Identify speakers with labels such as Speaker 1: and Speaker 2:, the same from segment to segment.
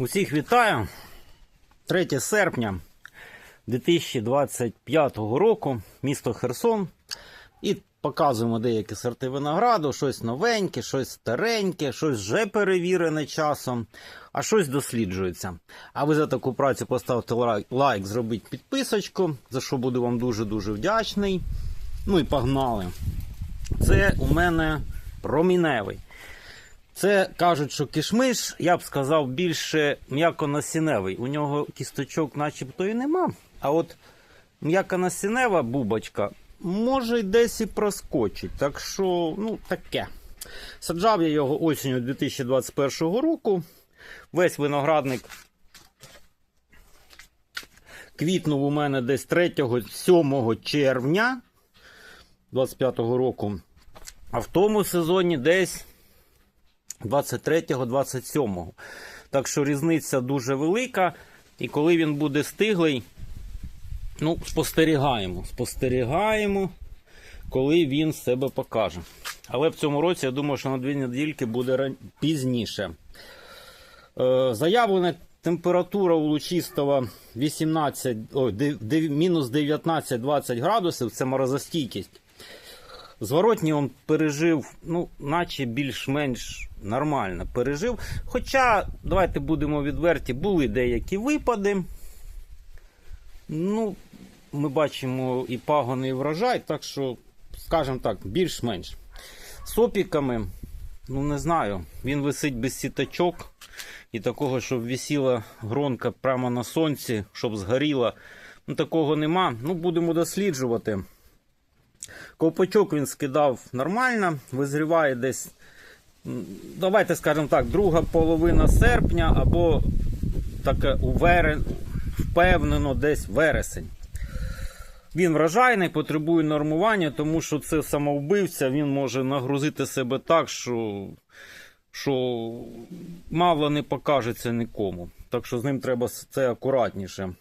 Speaker 1: Усіх вітаю. 3 серпня 2025 року, місто Херсон. І показуємо деякі сорти винограду, щось новеньке, щось стареньке, щось вже перевірене часом, а щось досліджується. А ви за таку працю поставте лайк, зробіть підписочку, за що буду вам дуже-дуже вдячний. Ну і погнали. Це у мене проміневий. Це кажуть, що кишмиш, я б сказав, більше м'яконасіневий. У нього кісточок начебто і нема. А от м'яконасінева бубочка може й десь і проскочить. Так що, ну, таке. Саджав я його осінню 2021 року. Весь виноградник квітнув у мене десь 3-7 червня 25 року. А в тому сезоні десь 23-27. Так що різниця дуже велика. І коли він буде стиглий, ну, спостерігаємо. Спостерігаємо, коли він себе покаже. Але в цьому році, я думаю, що на дві недільки буде пізніше. Е, заявлена температура у Лучистого 18, ой, де- де- мінус 19-20 градусів це морозостійкість. Зворотній він пережив, ну, наче більш-менш нормально пережив. Хоча, давайте будемо відверті, були деякі випади. Ну, ми бачимо і пагони, врожай, так що, скажімо так, більш-менш. З опіками, ну не знаю, він висить без сіточок. І такого, щоб висіла гронка прямо на сонці, щоб згоріла. Ну, такого нема. Ну, будемо досліджувати. Ковпачок він скидав нормально, визріває десь, давайте скажемо так, друга половина серпня або таке у верен, впевнено десь вересень. Він вражайний, потребує нормування, тому що це самовбивця, він може нагрузити себе так, що, що мало не покажеться нікому. Так що з ним треба це акуратніше.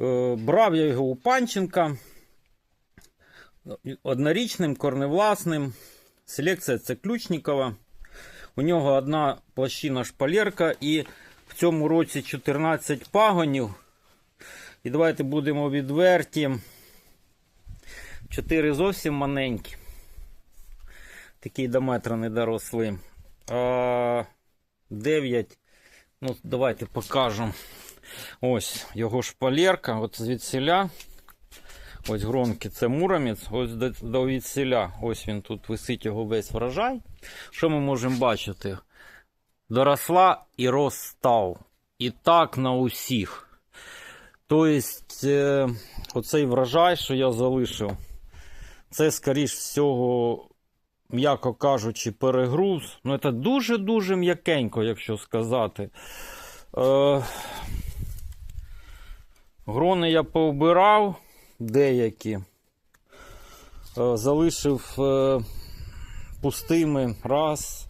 Speaker 1: Е, Брав я його у Панченка однорічним, корневласним. Селекція це Ключникова. У нього одна площина шпалерка і в цьому році 14 пагонів. І давайте будемо відверті. 4 зовсім маленькі. Такі до метра не доросли. А 9. Ну, давайте покажемо. Ось його шпалерка. От звідсіля. Ось гронки це муромець, ось до, до. Ось він тут висить його весь врожай. Що ми можемо бачити? Доросла і розстав. І так на усіх. Тобто, е, оцей врожай, що я залишив, це, скоріш всього, м'яко кажучи, перегруз. Ну, це дуже-дуже м'якенько, якщо сказати. Е, грони я повбирав деякі. Е, Залишив е, пустими. Раз,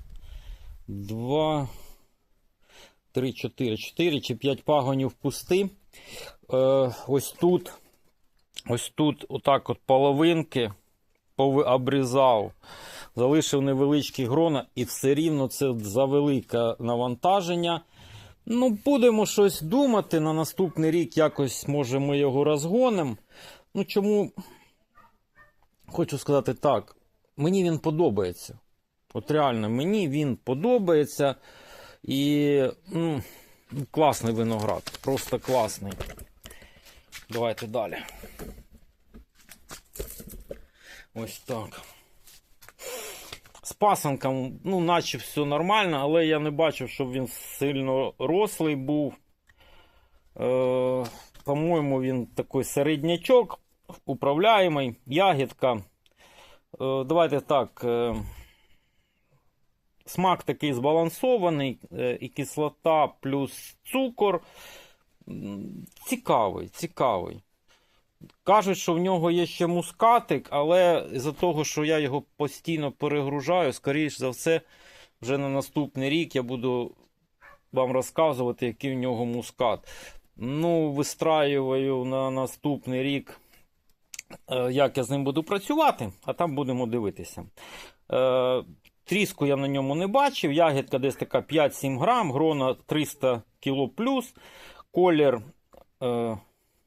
Speaker 1: два, три, чотири. Чотири чи п'ять пагонів пусти. Е, Ось тут, ось тут, отак от половинки обрізав. Залишив невеличкі грона, і все рівно це завелике навантаження. Ну, будемо щось думати. На наступний рік якось, може, ми його розгонимо. Ну, чому хочу сказати так, мені він подобається. От реально, мені він подобається. І ну, класний виноград. Просто класний. Давайте далі. Ось так. З пасанком, ну, наче все нормально, але я не бачив, щоб він сильно рослий був. Е, по-моєму, він такий середнячок, управляємий, ягідка. Е, давайте так. Е, смак такий збалансований, е, і кислота плюс цукор. Цікавий, цікавий. Кажуть, що в нього є ще мускатик, але з-за того, що я його постійно перегружаю, скоріш за все, вже на наступний рік я буду вам розказувати, який в нього мускат. Ну, вистраюю на наступний рік, як я з ним буду працювати, а там будемо дивитися. Е, Тріску я на ньому не бачив. Ягідка десь така 5-7 грам, грона 300 кг плюс. Колір е,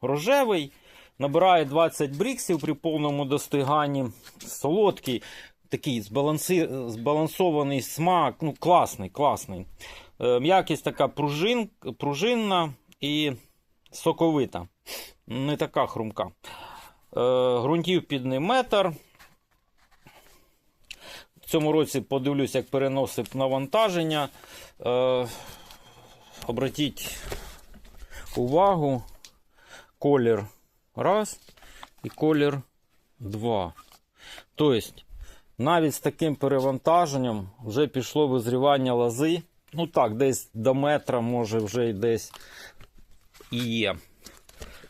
Speaker 1: рожевий. Набирає 20 бріксів при повному достиганні. Солодкий, такий збаланси, збалансований смак. Ну, класний, класний. Е, м'якість така пружин, пружинна і соковита. Не така хрумка. Е, ґрунтів під ним метр. В цьому році подивлюсь, як переносить навантаження. Е, обратіть увагу, колір раз і колір два. Тобто, навіть з таким перевантаженням вже пішло визрівання лози. Ну так, десь до метра, може вже й десь і є.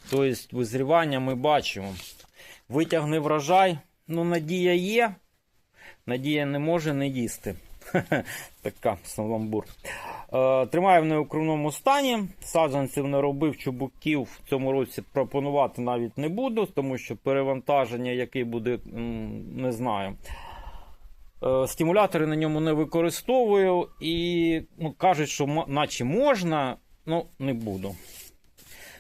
Speaker 1: Тобто, визрівання ми бачимо. Витягне врожай, ну, надія є. Надія не може не їсти. така саламбур. Е, тримаю в неукривному стані. Саджанців не робив, чубуків в цьому році пропонувати навіть не буду, тому що перевантаження, яке буде, не знаю. Е, Стимулятори на ньому не використовую і ну, кажуть, що наче можна, ну не буду.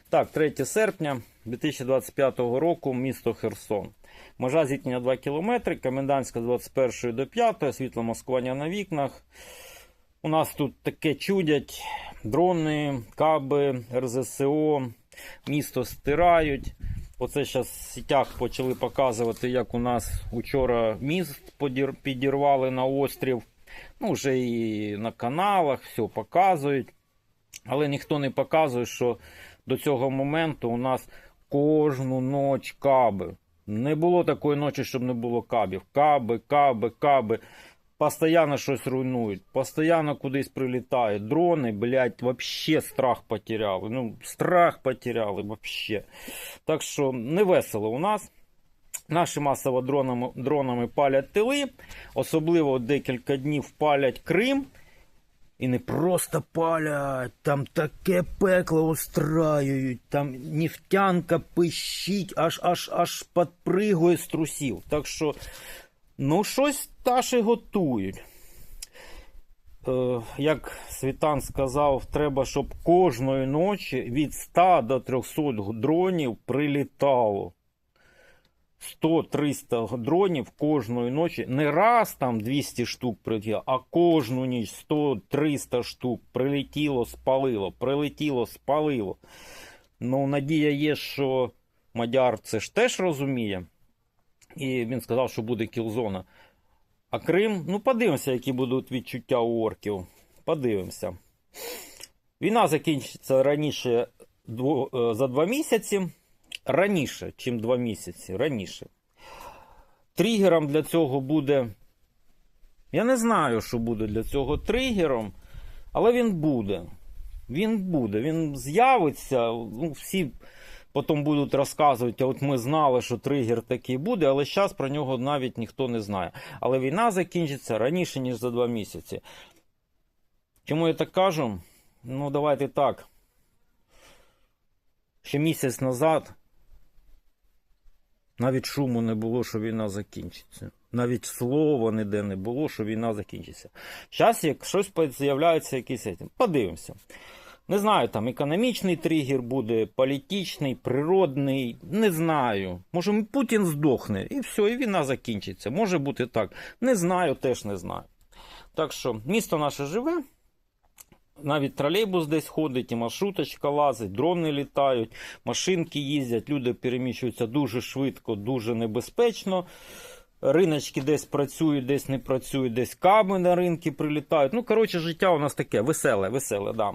Speaker 1: Так, 3 серпня 2025 року, місто Херсон. Межа зіткнення 2 км, комендантська з 21 до 5, світло маскування на вікнах. У нас тут таке чудять дрони, каби, РЗСО, місто стирають. Оце зараз в сітях почали показувати, як у нас учора міст підірвали на острів. Ну, вже і на каналах все показують. Але ніхто не показує, що до цього моменту у нас кожну ніч каби. Не було такої ночі, щоб не було кабів. Каби, каби, каби. Постоянно щось руйнують, постоянно кудись прилітають. Дрони, блядь, вообще страх потеряли. Ну, страх потеряли вообще. Так що не весело у нас. Наші масово дронами, дронами палять тили, особливо декілька днів палять Крим. І не просто палять, там таке пекло устраюють, там нефтянка пищить, аж аж аж підпригує з трусів. Так що, ну, щось таші готують. Е, як Світан сказав, треба, щоб кожної ночі від 100 до 300 дронів прилітало. 100-300 дронів кожної ночі. Не раз там 200 штук прилетіло, а кожну ніч 100-300 штук прилетіло, спалило, прилетіло, спалило. Ну, надія є, що Мадяр це ж теж розуміє. І він сказав, що буде кілзона. А Крим, ну подивимося, які будуть відчуття у орків. Подивимося. Війна закінчиться раніше е, за два місяці. Раніше, чим два місяці. Раніше. Тригером для цього буде. Я не знаю, що буде для цього тригером, але він буде. Він буде, він з'явиться. Ну, всі потім будуть розказувати, от ми знали, що тригер такий буде, але зараз про нього навіть ніхто не знає. Але війна закінчиться раніше, ніж за два місяці. Чому я так кажу? Ну, давайте так. Ще місяць назад навіть шуму не було, що війна закінчиться. Навіть слова ніде не було, що війна закінчиться. Зараз, як щось з'являється, етім. Подивимося. Не знаю, там економічний тригер буде, політичний, природний. Не знаю. Може, Путін здохне, і все, і війна закінчиться. Може бути так. Не знаю, теж не знаю. Так що місто наше живе. Навіть тролейбус десь ходить, і маршруточка лазить, дрони літають, машинки їздять, люди переміщуються дуже швидко, дуже небезпечно. Риночки десь працюють, десь не працюють, десь каби на ринки прилітають. Ну, коротше, життя у нас таке веселе, веселе, да.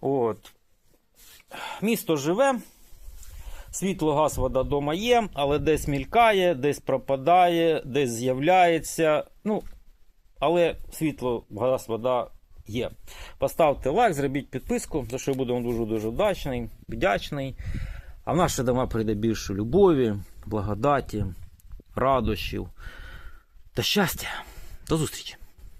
Speaker 1: От. Місто живе. Світло, газ, вода дома є, але десь мількає, десь пропадає, десь з'являється. Ну, але світло, газ, вода є. Поставте лайк, зробіть підписку, за що я буду вам дуже-дуже вдячний, вдячний. А в наші дома прийде більше любові, благодаті, радощів та щастя. До зустрічі!